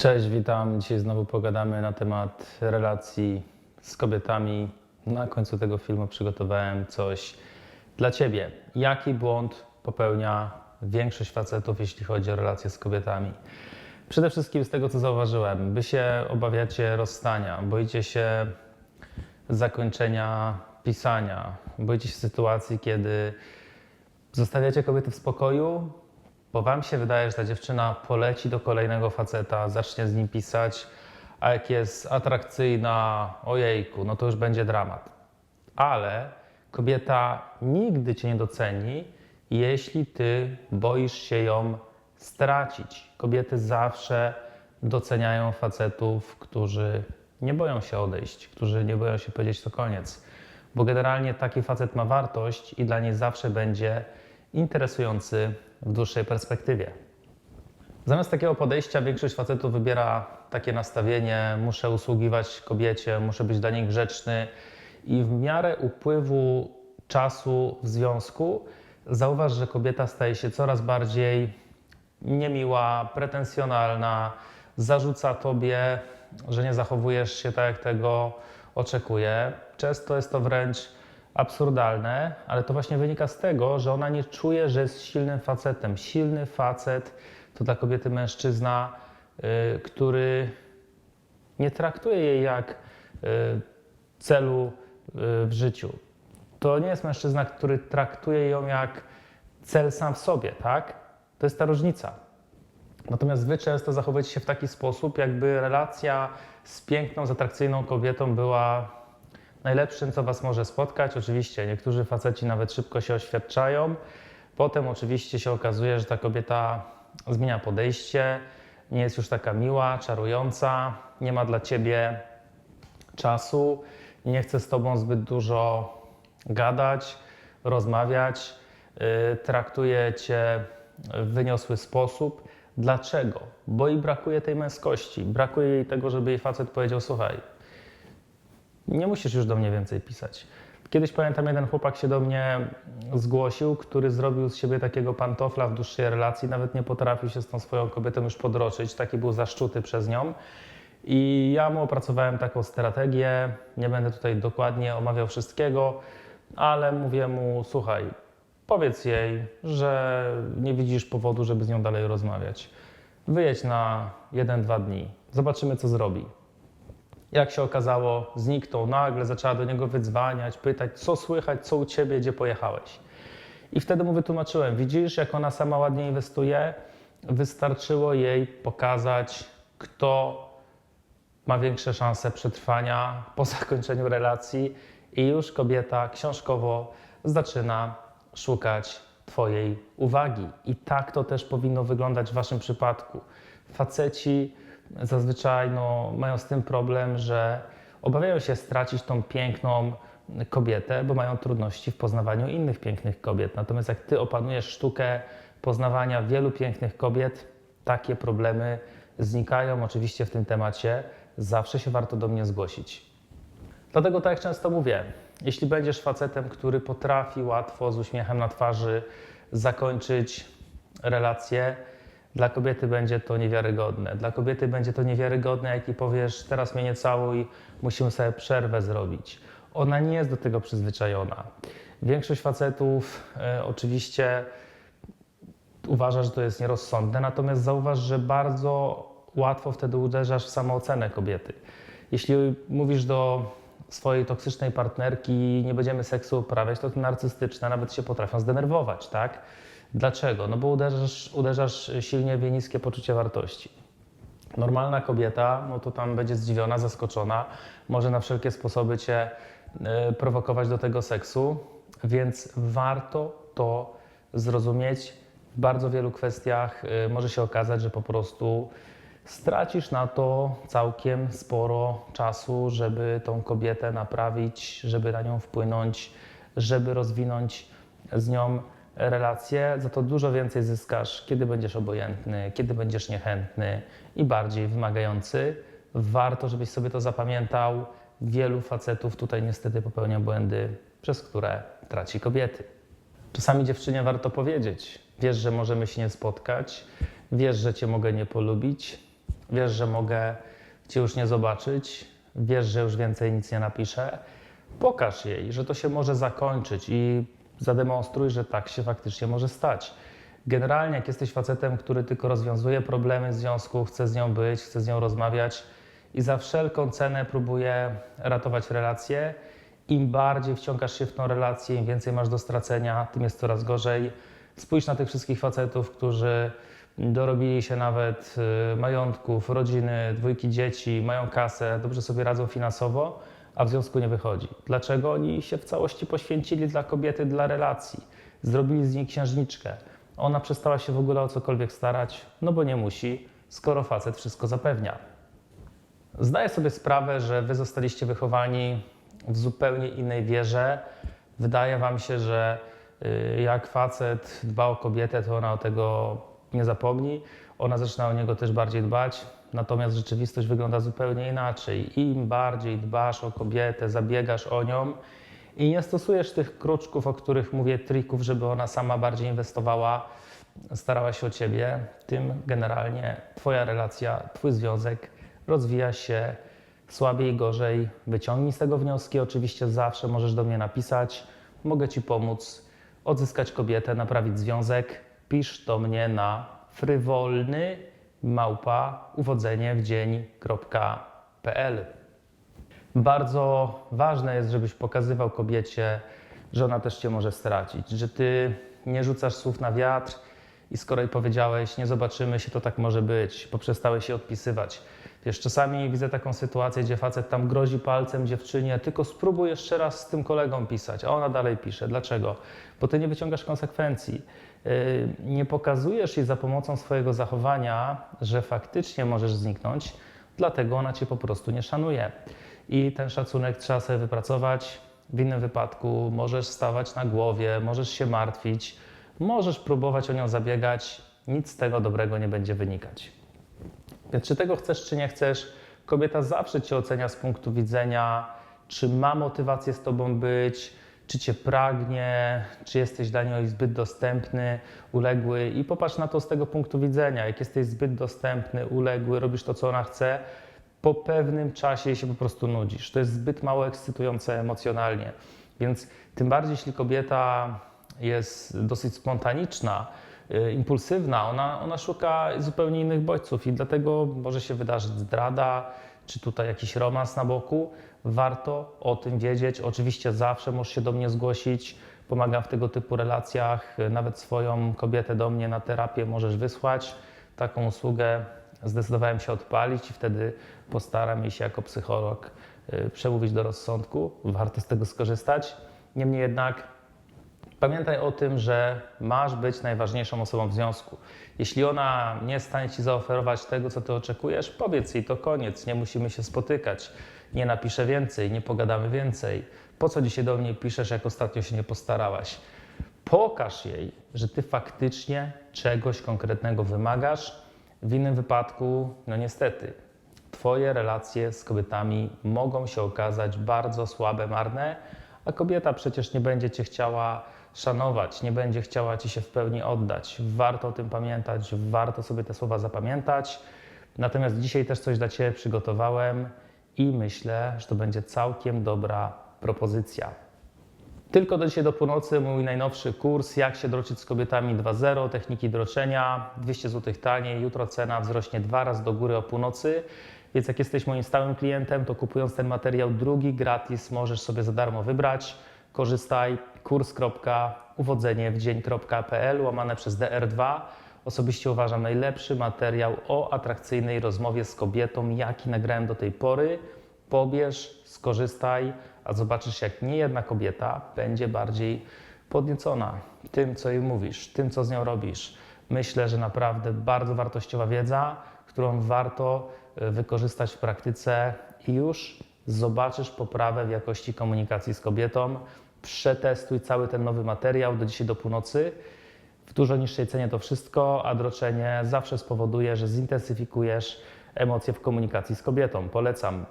Cześć, witam. Dzisiaj znowu pogadamy na temat relacji z kobietami. Na końcu tego filmu przygotowałem coś dla Ciebie. Jaki błąd popełnia większość facetów, jeśli chodzi o relacje z kobietami? Przede wszystkim z tego, co zauważyłem, wy się obawiacie rozstania, boicie się zakończenia pisania, boicie się sytuacji, kiedy zostawiacie kobiety w spokoju, bo wam się wydaje, że ta dziewczyna poleci do kolejnego faceta, zacznie z nim pisać, a jak jest atrakcyjna, ojejku, no to już będzie dramat. Ale kobieta nigdy cię nie doceni, jeśli ty boisz się ją stracić. Kobiety zawsze doceniają facetów, którzy nie boją się odejść, którzy nie boją się powiedzieć to koniec. Bo generalnie taki facet ma wartość i dla niej zawsze będzie interesujący w dłuższej perspektywie. Zamiast takiego podejścia większość facetów wybiera takie nastawienie: muszę usługiwać kobiecie, muszę być dla niej grzeczny i w miarę upływu czasu w związku zauważ, że kobieta staje się coraz bardziej niemiła, pretensjonalna, zarzuca tobie, że nie zachowujesz się tak, jak tego oczekuje. Często jest to wręcz absurdalne, ale to właśnie wynika z tego, że ona nie czuje, że jest silnym facetem. Silny facet to dla kobiety mężczyzna, y, który nie traktuje jej jak y, celu y, w życiu. To nie jest mężczyzna, który traktuje ją jak cel sam w sobie, tak? To jest ta różnica. Natomiast wy często zachowujecie się w taki sposób, jakby relacja z piękną, z atrakcyjną kobietą była najlepszym, co was może spotkać. Oczywiście niektórzy faceci nawet szybko się oświadczają. Potem oczywiście się okazuje, że ta kobieta zmienia podejście, nie jest już taka miła, czarująca, nie ma dla ciebie czasu, nie chce z tobą zbyt dużo gadać, rozmawiać, yy, traktuje cię w wyniosły sposób. Dlaczego? Bo jej brakuje tej męskości, brakuje jej tego, żeby jej facet powiedział: Słuchaj, nie musisz już do mnie więcej pisać. Kiedyś pamiętam, jeden chłopak się do mnie zgłosił, który zrobił z siebie takiego pantofla w dłuższej relacji, nawet nie potrafił się z tą swoją kobietą już podroczyć, taki był zaszczuty przez nią. I ja mu opracowałem taką strategię, nie będę tutaj dokładnie omawiał wszystkiego, ale mówię mu, słuchaj, powiedz jej, że nie widzisz powodu, żeby z nią dalej rozmawiać. Wyjedź na jeden, dwa dni, zobaczymy, co zrobi. Jak się okazało, zniknął nagle, zaczęła do niego wydzwaniać, pytać, co słychać, co u ciebie, gdzie pojechałeś. I wtedy mu wytłumaczyłem, widzisz, jak ona sama ładnie inwestuje, wystarczyło jej pokazać, kto ma większe szanse przetrwania po zakończeniu relacji i już kobieta książkowo zaczyna szukać Twojej uwagi. I tak to też powinno wyglądać w Waszym przypadku. Faceci zazwyczaj no, mają z tym problem, że obawiają się stracić tą piękną kobietę, bo mają trudności w poznawaniu innych pięknych kobiet. Natomiast jak ty opanujesz sztukę poznawania wielu pięknych kobiet, takie problemy znikają. Oczywiście w tym temacie zawsze się warto do mnie zgłosić. Dlatego, tak jak często mówię, jeśli będziesz facetem, który potrafi łatwo z uśmiechem na twarzy zakończyć relację, dla kobiety będzie to niewiarygodne. Dla kobiety będzie to niewiarygodne, jak i powiesz, teraz mnie nie całuj, musimy sobie przerwę zrobić. Ona nie jest do tego przyzwyczajona. Większość facetów e, oczywiście uważa, że to jest nierozsądne, natomiast zauważ, że bardzo łatwo wtedy uderzasz w samoocenę kobiety. Jeśli mówisz do swojej toksycznej partnerki, nie będziemy seksu uprawiać, to narcystyczne nawet się potrafią zdenerwować, tak? Dlaczego? No bo uderzasz, uderzasz silnie w jej niskie poczucie wartości. Normalna kobieta, no to tam będzie zdziwiona, zaskoczona, może na wszelkie sposoby cię y, prowokować do tego seksu, więc warto to zrozumieć. W bardzo wielu kwestiach y, może się okazać, że po prostu stracisz na to całkiem sporo czasu, żeby tą kobietę naprawić, żeby na nią wpłynąć, żeby rozwinąć z nią relacje, za to dużo więcej zyskasz, kiedy będziesz obojętny, kiedy będziesz niechętny i bardziej wymagający. Warto, żebyś sobie to zapamiętał. Wielu facetów tutaj niestety popełnia błędy, przez które traci kobiety. Czasami dziewczynie warto powiedzieć: Wiesz, że możemy się nie spotkać, wiesz, że cię mogę nie polubić, wiesz, że mogę cię już nie zobaczyć, wiesz, że już więcej nic nie napiszę, pokaż jej, że to się może zakończyć i zademonstruj, że tak się faktycznie może stać. Generalnie, jak jesteś facetem, który tylko rozwiązuje problemy w związku, chce z nią być, chce z nią rozmawiać i za wszelką cenę próbuje ratować relacje, im bardziej wciągasz się w tą relację, im więcej masz do stracenia, tym jest coraz gorzej. Spójrz na tych wszystkich facetów, którzy dorobili się nawet y, majątków, rodziny, dwójki dzieci, mają kasę, dobrze sobie radzą finansowo, a w związku nie wychodzi. Dlaczego? Oni się w całości poświęcili dla kobiety, dla relacji. Zrobili z niej księżniczkę. Ona przestała się w ogóle o cokolwiek starać, no bo nie musi, skoro facet wszystko zapewnia. Zdaję sobie sprawę, że wy zostaliście wychowani w zupełnie innej wierze. Wydaje wam się, że y, jak facet dba o kobietę, to ona o tego nie zapomni. Ona zaczyna o niego też bardziej dbać. Natomiast rzeczywistość wygląda zupełnie inaczej. Im bardziej dbasz o kobietę, zabiegasz o nią i nie stosujesz tych kruczków, o których mówię, trików, żeby ona sama bardziej inwestowała, starała się o ciebie, tym generalnie Twoja relacja, Twój związek rozwija się słabiej, gorzej. Wyciągnij z tego wnioski. Oczywiście zawsze możesz do mnie napisać. Mogę Ci pomóc odzyskać kobietę, naprawić związek. Pisz do mnie na frywolny małpa uwodzenie w dzień.pl. Bardzo ważne jest, żebyś pokazywał kobiecie, że ona też cię może stracić, że ty nie rzucasz słów na wiatr i skoro jej powiedziałeś, nie zobaczymy się, to tak może być, bo przestałeś się odpisywać. Wiesz, czasami widzę taką sytuację, gdzie facet tam grozi palcem dziewczynie, tylko spróbuj jeszcze raz z tym kolegą pisać, a ona dalej pisze. Dlaczego? Bo ty nie wyciągasz konsekwencji. Yy, Nie pokazujesz jej za pomocą swojego zachowania, że faktycznie możesz zniknąć, dlatego ona cię po prostu nie szanuje. I ten szacunek trzeba sobie wypracować. W innym wypadku możesz stawać na głowie, możesz się martwić, możesz próbować o nią zabiegać, nic z tego dobrego nie będzie wynikać. Więc czy tego chcesz, czy nie chcesz, kobieta zawsze cię ocenia z punktu widzenia, czy ma motywację z tobą być, czy cię pragnie, czy jesteś dla niej zbyt dostępny, uległy. I popatrz na to z tego punktu widzenia. Jak jesteś zbyt dostępny, uległy, robisz to, co ona chce, po pewnym czasie jej się po prostu nudzisz. To jest zbyt mało ekscytujące emocjonalnie. Więc tym bardziej, jeśli kobieta jest dosyć spontaniczna, y, impulsywna, ona, ona szuka zupełnie innych bodźców i dlatego może się wydarzyć zdrada, czy tutaj jakiś romans na boku. Warto o tym wiedzieć. Oczywiście zawsze możesz się do mnie zgłosić. Pomagam w tego typu relacjach. Nawet swoją kobietę do mnie na terapię możesz wysłać. Taką usługę zdecydowałem się odpalić i wtedy postaram się jako psycholog y, przemówić do rozsądku. Warto z tego skorzystać. Niemniej jednak Pamiętaj o tym, że masz być najważniejszą osobą w związku. Jeśli ona nie jest w stanie ci zaoferować tego, co ty oczekujesz, powiedz jej to koniec, nie musimy się spotykać. Nie napiszę więcej, nie pogadamy więcej. Po co dzisiaj do mnie piszesz, jak ostatnio się nie postarałaś? Pokaż jej, że ty faktycznie czegoś konkretnego wymagasz. W innym wypadku, no niestety, Twoje relacje z kobietami mogą się okazać bardzo słabe, marne, a kobieta przecież nie będzie Cię chciała szanować, nie będzie chciała Ci się w pełni oddać. Warto o tym pamiętać, warto sobie te słowa zapamiętać. Natomiast dzisiaj też coś dla Ciebie przygotowałem i myślę, że to będzie całkiem dobra propozycja. Tylko do dzisiaj do północy mój najnowszy kurs Jak się droczyć z kobietami 2.0, techniki droczenia, 200 zł taniej. Jutro cena wzrośnie dwa razy do góry o północy. Więc jak jesteś moim stałym klientem, to kupując ten materiał drugi gratis możesz sobie za darmo wybrać. Korzystaj kurs.uwodzeniewdzień.pl łamane przez DR2. Osobiście uważam najlepszy materiał o atrakcyjnej rozmowie z kobietą, jaki nagrałem do tej pory. Pobierz, skorzystaj, a zobaczysz, jak niejedna kobieta będzie bardziej podniecona tym, co jej mówisz, tym, co z nią robisz. Myślę, że naprawdę bardzo wartościowa wiedza, którą warto y, wykorzystać w praktyce i już zobaczysz poprawę w jakości komunikacji z kobietą. Przetestuj cały ten nowy materiał do dzisiaj do północy. W dużo niższej cenie to wszystko, a droczenie zawsze spowoduje, że zintensyfikujesz emocje w komunikacji z kobietą. Polecam.